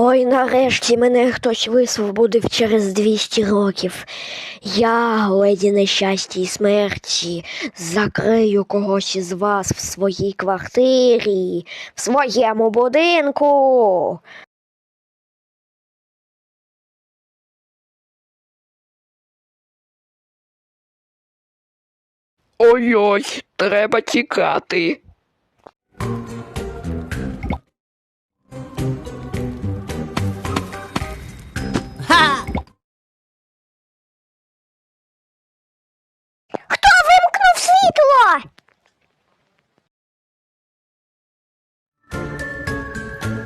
Ой, нарешті мене хтось висвободив через 200 років. Я, леді нещасті і смерті, закрию когось із вас в своїй квартирі, в своєму будинку. Ой-ой, треба тікати.